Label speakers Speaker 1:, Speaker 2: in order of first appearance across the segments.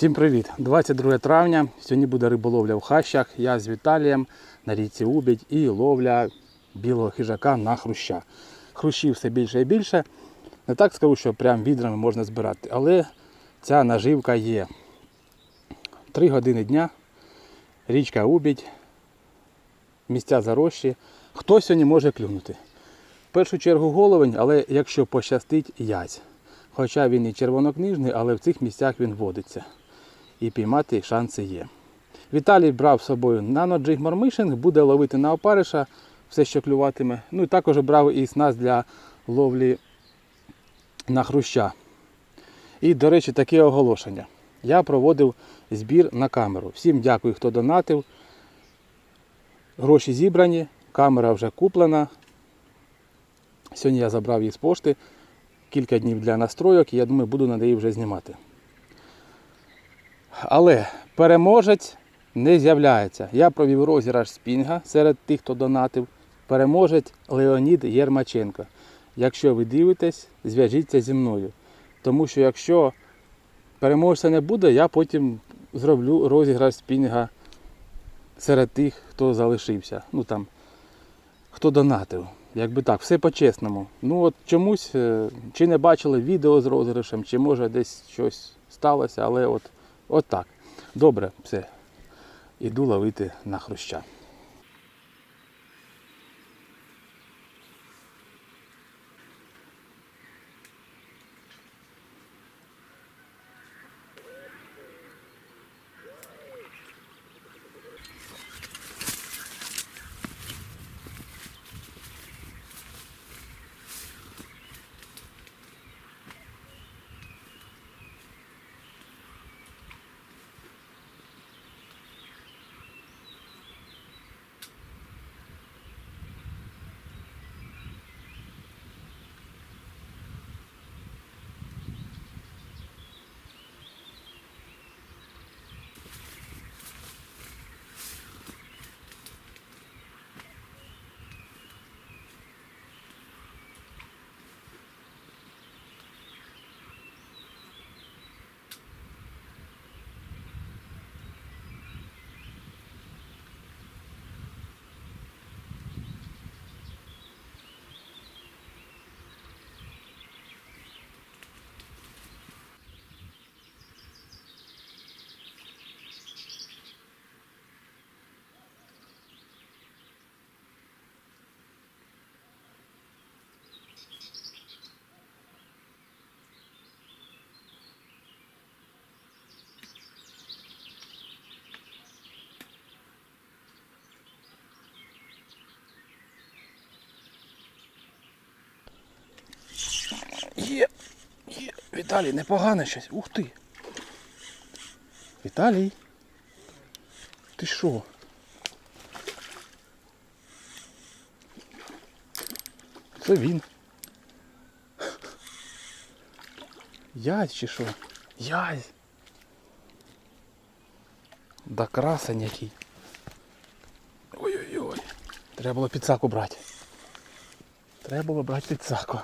Speaker 1: Всім привіт! 22 травня. Сьогодні буде риболовля в хащах. Я з Віталієм на річці Убідь і ловля білого хижака на хруща. Хрущів все більше і більше. Не так скажу, що прям відрами можна збирати, але ця наживка є. Три години дня, річка Убідь, місця зарощі. Хто сьогодні може клюнути? В першу чергу головень, але якщо пощастить, язь. Хоча він і червонокнижний, але в цих місцях він водиться. І піймати шанси є. Віталій брав з собою наноджиг мормишинг, буде ловити на опариша, все, що клюватиме. Ну і також брав і снасть для ловлі на хруща. І, до речі, таке оголошення. Я проводив збір на камеру. Всім дякую, хто донатив. Гроші зібрані, камера вже куплена. Сьогодні я забрав її з пошти. Кілька днів для настройок і я думаю, буду на неї вже знімати. Але переможець не з'являється. Я провів розіграш спінга серед тих, хто донатив. Переможець Леонід Єрмаченко. Якщо ви дивитесь, зв'яжіться зі мною. Тому що якщо переможця не буде, я потім зроблю розіграш спінга серед тих, хто залишився. Ну там, хто донатив. Якби так, все по-чесному. Ну от чомусь, е, чи не бачили відео з розіграшем, чи може десь щось сталося, але от, от. Добре, все. Іду ловити на хруща. Є, є, Віталій, непогане щось. Ух ти. Віталій. Ти що? Це він. Язь чи що? Язь. Да красень який. Ой-ой-ой. Треба було підсаку брати. Треба було брати підсаку.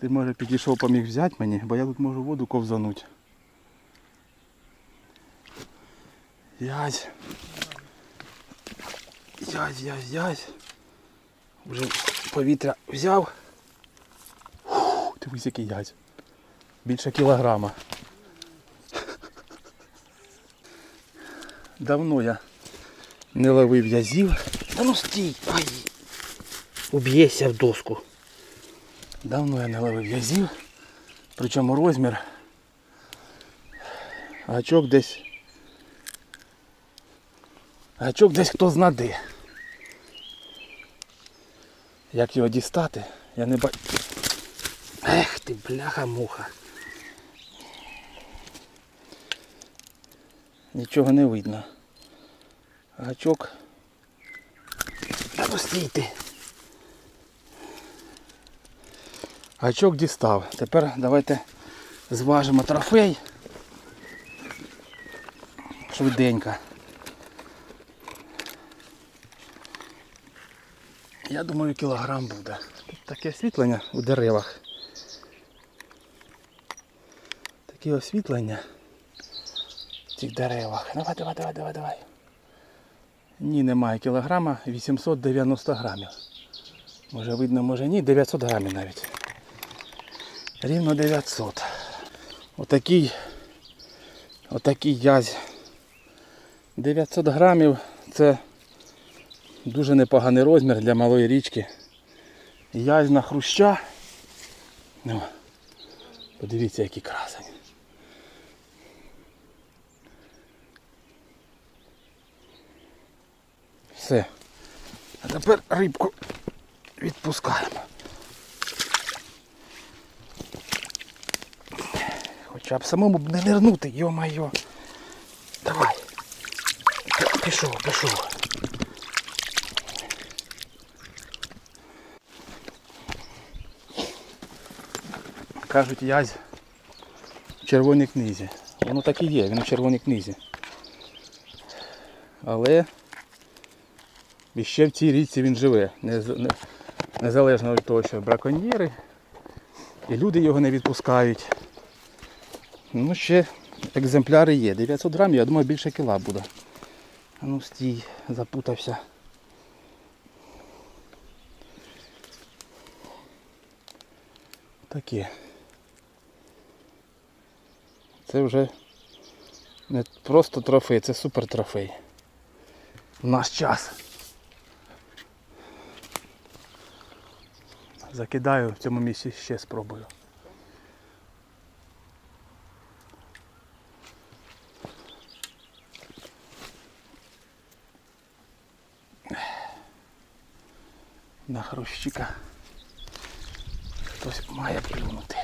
Speaker 1: Ти може підійшов поміг взяти мені, бо я тут можу воду ковзануть. Язь. Язь, язь, язь. Вже повітря взяв. Дивись, який язь. Більше кілограма. Давно я не ловив язів. Та ну стій! Ай! Уб'єшся в доску. Давно я не ловив язів, причому розмір. Гачок десь. Гачок десь хто знаде. Як його дістати, я не бачу. Ех ти, бляха-муха. Нічого не видно. Гачок. Та ну Гачок дістав. Тепер давайте зважимо трофей. Швиденько. Я думаю, кілограм буде. Тут таке освітлення у деревах. Таке освітлення в цих деревах. Давай, давай, давай, давай, давай. Ні, немає кілограма, 890 грамів. Може видно, може ні, 900 грамів навіть. Рівно 900. Отакий, отакий язь. 900 грамів це дуже непоганий розмір для малої річки. Язь на хруща. Ну, подивіться, який красень. Все. А тепер рибку відпускаємо. Хоча б самому б не нирнути, йо-майо. Давай. Пішов, пішов. Кажуть, язь в червоній книзі. Воно так і є, він у червоній книзі. Але ще в цій річці він живе. Не- не- Незалежно від того, що браконьєри і люди його не відпускають. Ну, ще екземпляри є. 900 грамів, я думаю, більше кіла буде. Ну стій, запутався. Таке. Це вже не просто трофей, це супер трофей. В наш час. Закидаю в цьому місці ще спробую. Хрущика хтось має плюнути.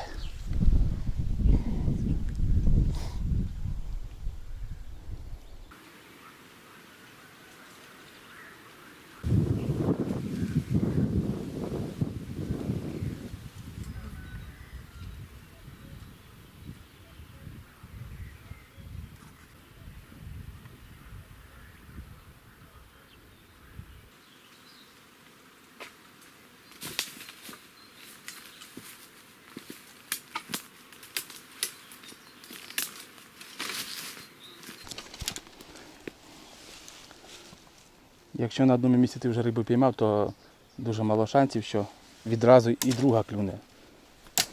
Speaker 1: Якщо на одному місці ти вже рибу піймав, то дуже мало шансів, що відразу і друга клюне.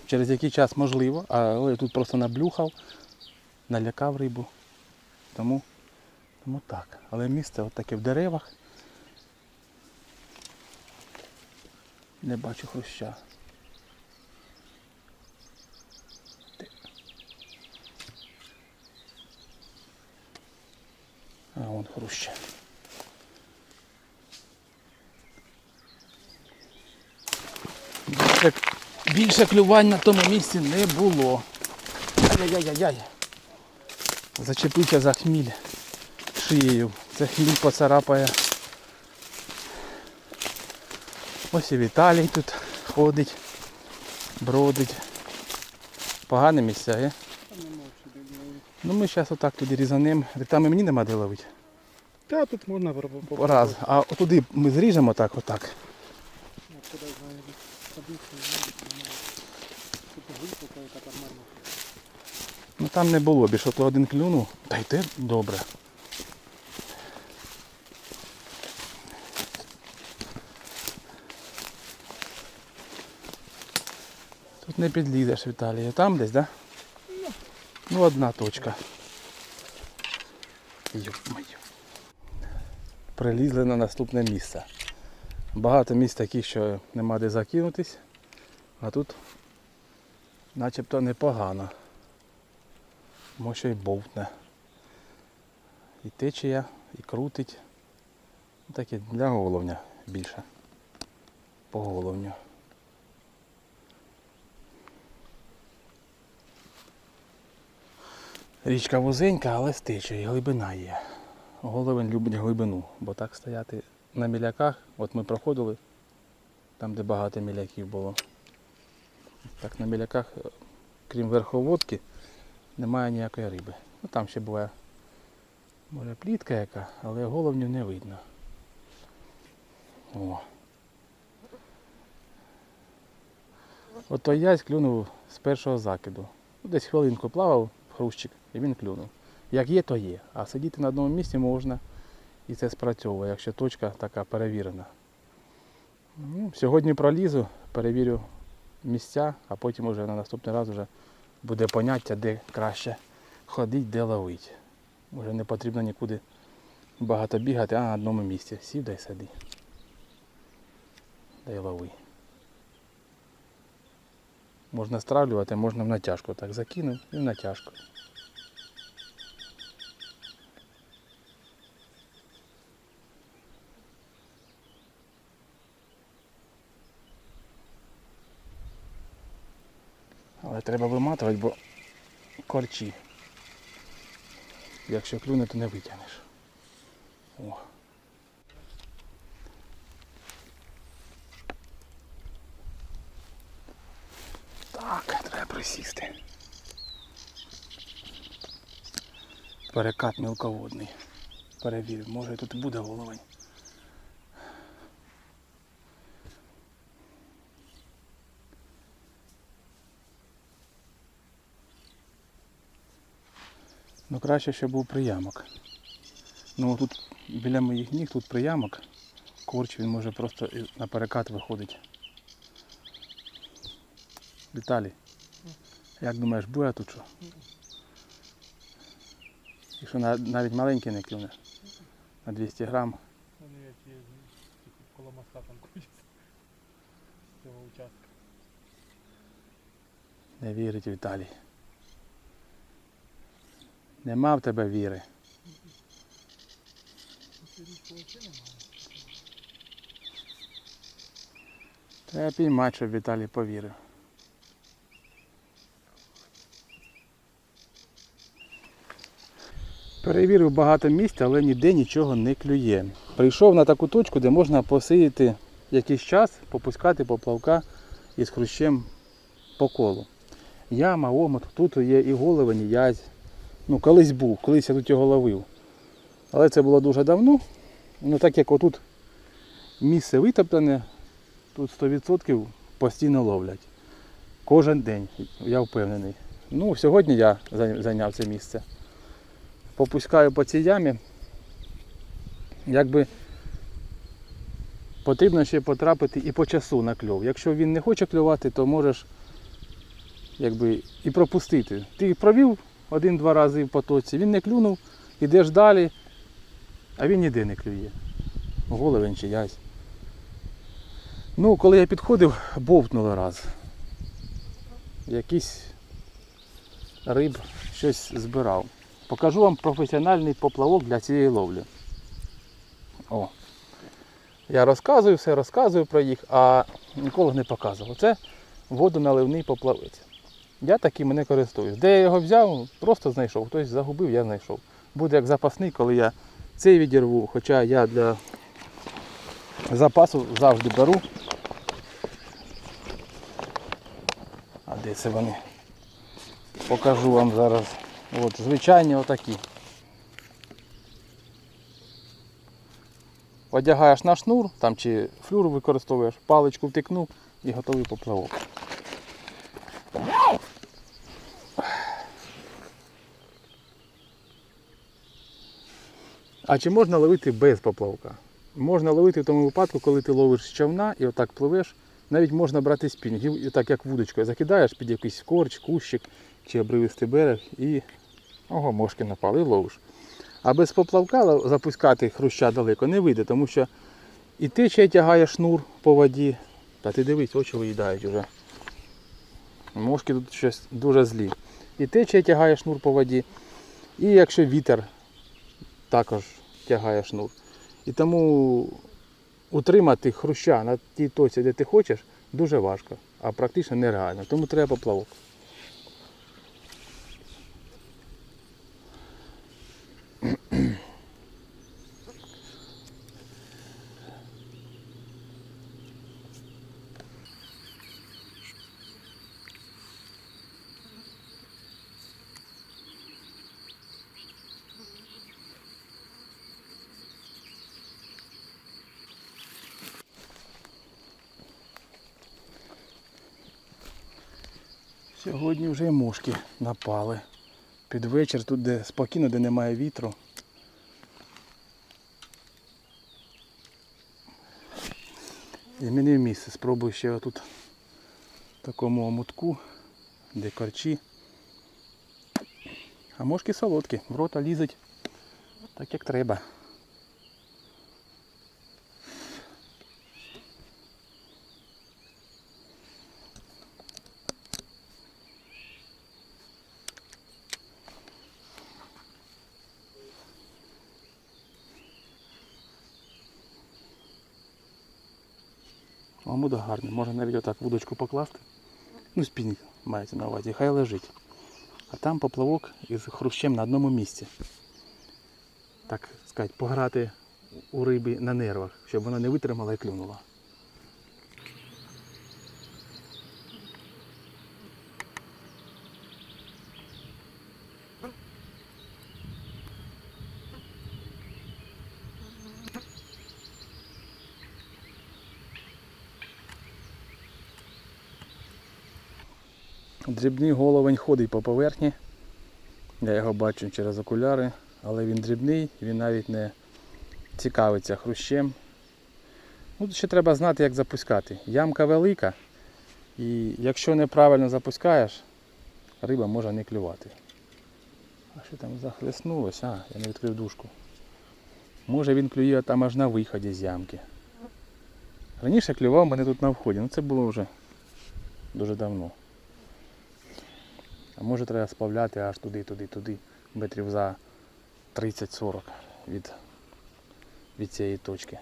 Speaker 1: Через який час можливо, але я тут просто наблюхав, налякав рибу. Тому, тому так. Але місце от таке в деревах. Не бачу хруща. А вон хруща. Більше, більше клювань на тому місці не було. Ай-яй-яй-яй. Зачепився за хміль шиєю. Це хміль поцарапає. Ось і Віталій тут ходить, бродить. Погане місця, є? Ну ми зараз отак туди різанемо. Там і мені нема де ловити.
Speaker 2: Та тут можна попробувати.
Speaker 1: Раз. А туди ми зріжемо так, отак.
Speaker 2: Куди
Speaker 1: Ну там не було, більше то один клюнув. Та й те добре. Тут не підлізеш, Віталій. Там десь, так? Да? Ну одна точка. Йо-моє. Прилізли на наступне місце. Багато місць таких, що нема де закинутись, а тут начебто непогано. Може й бовтне. І течія, і крутить. Ну, Таке для головня більше. По головню. Річка вузенька, але з течією, глибина є. Головень любить глибину, бо так стояти на міляках, от ми проходили, там де багато міляків було. Так на міляках, е, крім верховодки, немає ніякої риби. Ну там ще буває, може плітка яка, але головню не видно. О. Ото язь клюнув з першого закиду. Ну, Десь хвилинку плавав, хрущик, і він клюнув. Як є, то є. А сидіти на одному місці можна і це спрацьовує, якщо точка така перевірена. Ну, сьогодні пролізу, перевірю місця, а потім уже на наступний раз вже буде поняття, де краще ходити, де ловити. Уже не потрібно нікуди багато бігати, а на одному місці. Сів дай сиди. Дай лови. Можна стравлювати, можна в натяжку. Так закинув і в натяжку. Треба виматувати, бо корчі. Якщо клюне, то не витягнеш. О. Так, треба присісти. Перекат мілководний. Перевірю, може тут буде головень. Краще, щоб був приямок. Ну тут біля моїх ніг тут приямок. Корч він може просто на перекат виходить. Віталій, як думаєш, буде тут що? І що навіть маленький не клюне? На 200 грам.
Speaker 2: Вони які коло моста там крутяться. З цього участка.
Speaker 1: Не вірить Віталій. Нема в тебе віри. Треба піймати, щоб Віталій повірив. Перевірив багато місць, але ніде нічого не клює. Прийшов на таку точку, де можна посидіти якийсь час, попускати поплавка із хрущем по колу. Яма, омут, тут є і головень, і язь. Ну, колись був, колись я тут його ловив. Але це було дуже давно. Ну так як отут місце витоплене, Тут 100% постійно ловлять. Кожен день, я впевнений. Ну, сьогодні я зайняв це місце. Попускаю по цій ямі. Якби потрібно ще потрапити і по часу на кльов. Якщо він не хоче клювати, то можеш якби, і пропустити. Ти провів один-два рази в потоці, він не клюнув, ідеш далі, а він ніде не клює. Головень чи язь. Ну, коли я підходив, бовтнули раз. Якийсь риб щось збирав. Покажу вам професіональний поплавок для цієї ловлі. О. Я розказую все, розказую про їх, а ніколи не показував. Це водоналивний поплавець. Я таким не користуюсь. Де я його взяв, просто знайшов. Хтось загубив, я знайшов. Буде як запасний, коли я цей відірву, хоча я для запасу завжди беру. А де це вони? Покажу вам зараз. От, звичайні отакі. Одягаєш на шнур, там чи флюр використовуєш, паличку втикнув і готовий поплавок. А чи можна ловити без поплавка? Можна ловити в тому випадку, коли ти ловиш з човна і отак пливеш. Навіть можна брати спінг, і так як вудочкою закидаєш під якийсь корч, кущик чи обривистий берег і ого, мошки напали і ловиш. А без поплавка запускати хруща далеко не вийде, тому що і течія тягає шнур по воді. Та ти дивись, очі виїдають уже. Мошки тут щось дуже злі. І течія тягає шнур по воді. І якщо вітер також тягає шнур. І тому утримати хруща на тій точці, де ти хочеш, дуже важко, а практично нереально. Тому треба поплавок. Сьогодні вже й мушки напали. Під вечір, тут де спокійно, де немає вітру. Змінив місце. Спробую ще отут в такому омутку, де корчі. А мошки солодкі, в рота лізуть так як треба. Гарний, можна навіть отак вудочку покласти. Ну, спінінг мається на увазі, хай лежить. А там поплавок із хрущем на одному місці. Так сказати, пограти у риби на нервах, щоб вона не витримала і клюнула. Дрібний головень ходить по поверхні. Я його бачу через окуляри, але він дрібний, він навіть не цікавиться хрущем. Ну, ще треба знати, як запускати. Ямка велика, і якщо неправильно запускаєш, риба може не клювати. А що там захлеснулося? А, я не відкрив дужку. Може він клює там аж на виході з ямки. Раніше клював мене тут на вході, ну це було вже дуже давно. А може треба сплавляти аж туди, туди, туди, метрів за 30-40 від, від цієї точки.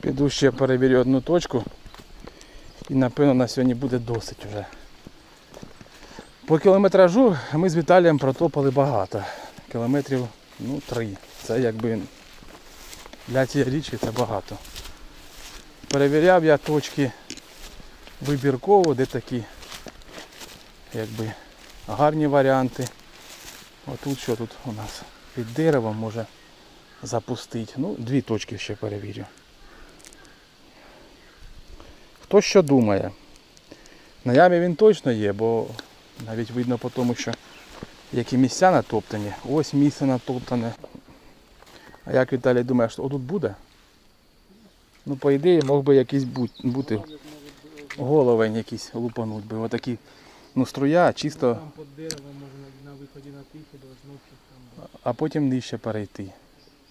Speaker 1: Піду ще перевірю одну точку і напевно на сьогодні буде досить вже. По кілометражу ми з Віталієм протопали багато. Кілометрів ну, три. Це якби для цієї річки це багато. Перевіряв я точки вибірково, де такі якби гарні варіанти. Отут що тут у нас під деревом може запустити. Ну, дві точки ще перевірю. Хто що думає? На ямі він точно є, бо навіть видно по тому, що які місця натоптані. Ось місце натоптане. А як Віталій думає, що отут буде? Ну, по ідеї, мог би якийсь бути головень якийсь лупануть би. Отакі, ну, струя, чисто,
Speaker 2: Там під деревом можна на виході на тихо, щось там.
Speaker 1: а потім нижче перейти.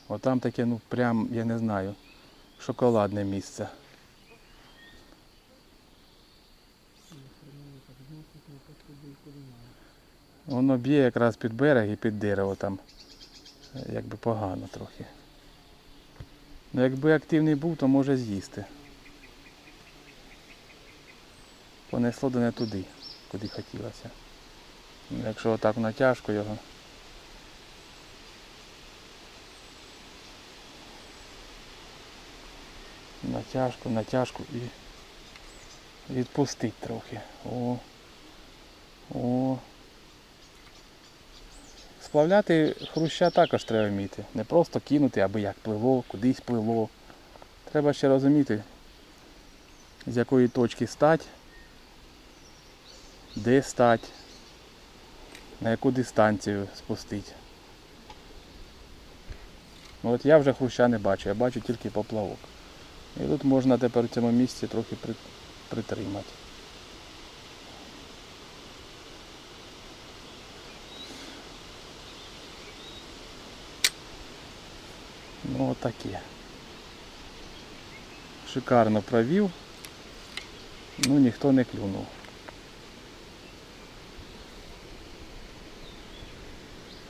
Speaker 1: Отам таке, ну прям, я не знаю, шоколадне місце. Воно б'є якраз під берег і під дерево там. Якби погано трохи. Ну якби активний був, то може з'їсти. Понесло до не туди, куди хотілося. Ну, Якщо отак натяжко його. Натяжку, натяжку і відпустить трохи. О. О. Сплавляти хруща також треба вміти. Не просто кинути, аби як пливло, кудись пливло. Треба ще розуміти, з якої точки стать, де стать, на яку дистанцію спустити. Ну, От я вже хруща не бачу, я бачу тільки поплавок. І тут можна тепер в цьому місці трохи при- притримати. Ну отаке. Шикарно провів. Ну ніхто не клюнув.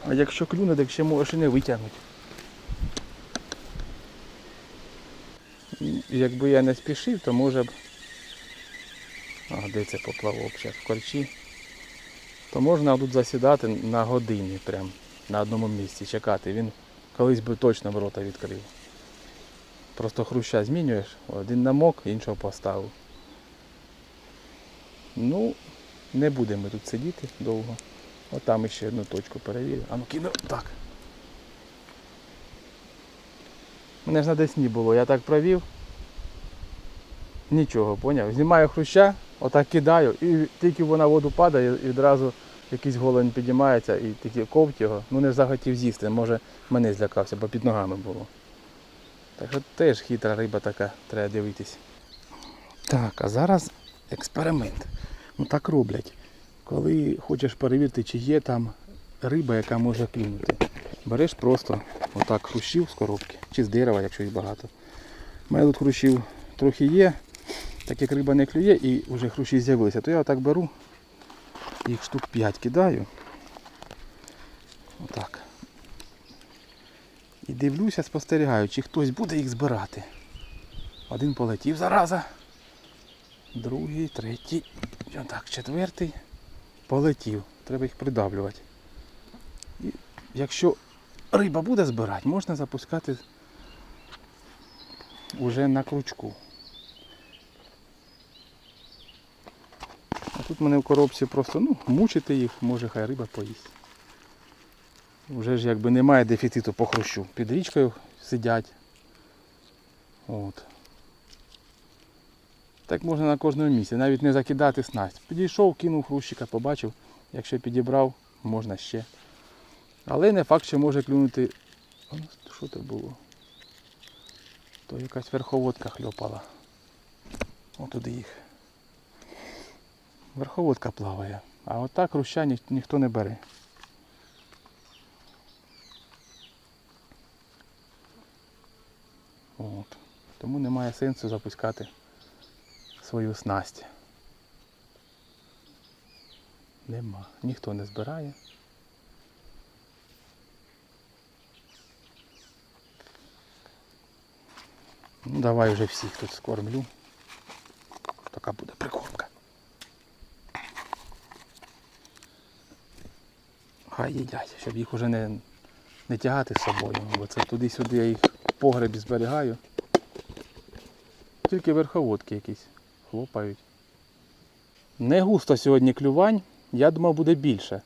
Speaker 1: А якщо клюне, так ще можеш і не витягнути. Якби я не спішив, то може б... А де це поплавок зараз в корчі? То можна тут засідати на годині прям на одному місці, чекати. Він колись би точно в рота відкрив. Просто хруща змінюєш, один намок, іншого поставив. Ну, не будемо тут сидіти довго. Отам ще одну точку перевірю. А ну кину. Так. Мене ж на десні було, я так провів. Нічого, поняв? Знімаю хруща, отак кидаю, і тільки вона воду падає, і одразу якийсь голень підіймається і тільки ковть його. Ну не захотів з'їсти, може мене злякався, бо під ногами було. Так що теж хитра риба така, треба дивитись. Так, а зараз експеримент. Ну так роблять. Коли хочеш перевірити, чи є там риба, яка може клюнути. Береш просто отак хрущів з коробки, чи з дерева, якщо їх багато. У мене тут хрущів трохи є, так як риба не клює і вже хрущі з'явилися, то я отак беру, їх штук 5 кидаю. Отак. І дивлюся, спостерігаю, чи хтось буде їх збирати. Один полетів зараза. Другий, третій. Отак, четвертий. Полетів. Треба їх придавлювати. І якщо риба буде збирати, можна запускати уже на крючку. Тут мене в коробці просто ну, мучити їх, може хай риба поїсть. Вже ж якби немає дефіциту по хрущу. Під річкою сидять. От. Так можна на кожному місці, навіть не закидати снасть. Підійшов, кинув хрущика, побачив, якщо підібрав, можна ще. Але не факт, що може клюнути. Ну, Що це було? То якась верховодка хльопала. Отуди їх. Верховодка плаває. А отак хруща ні, ніхто не бере. От. Тому немає сенсу запускати свою снасть. Нема. Ніхто не збирає. Ну, давай вже всіх тут скормлю. Така буде прикормка. Їдять, щоб їх уже не, не тягати з собою, бо це туди-сюди я їх в погребі зберігаю. Тільки верховодки якісь хлопають. Не густо сьогодні клювань, я думав буде більше.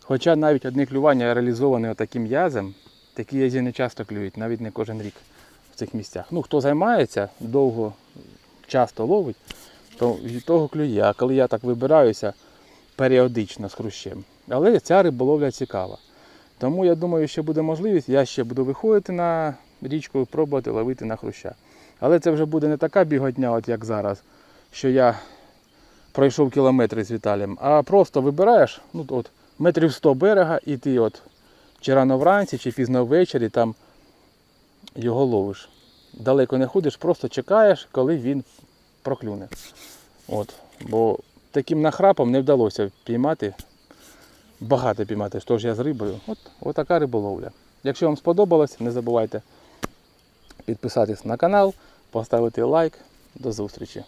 Speaker 1: Хоча навіть одне клювання реалізоване отаким язем, такі язі не часто клюють, навіть не кожен рік в цих місцях. Ну, хто займається, довго, часто ловить, то того клює. А коли я так вибираюся періодично з хрущем. Але ця риболовля цікава. Тому я думаю, що буде можливість, я ще буду виходити на річку і пробувати ловити на хруща. Але це вже буде не така біготня, от як зараз, що я пройшов кілометри з Віталієм, а просто вибираєш ну, от, метрів 100 берега і ти от чи вранці, чи пізно ввечері там його ловиш. Далеко не ходиш, просто чекаєш, коли він проклюне. От. Бо таким нахрапом не вдалося піймати, багато піймати, що ж я з рибою. От, от така риболовля. Якщо вам сподобалось, не забувайте підписатись на канал, поставити лайк. До зустрічі!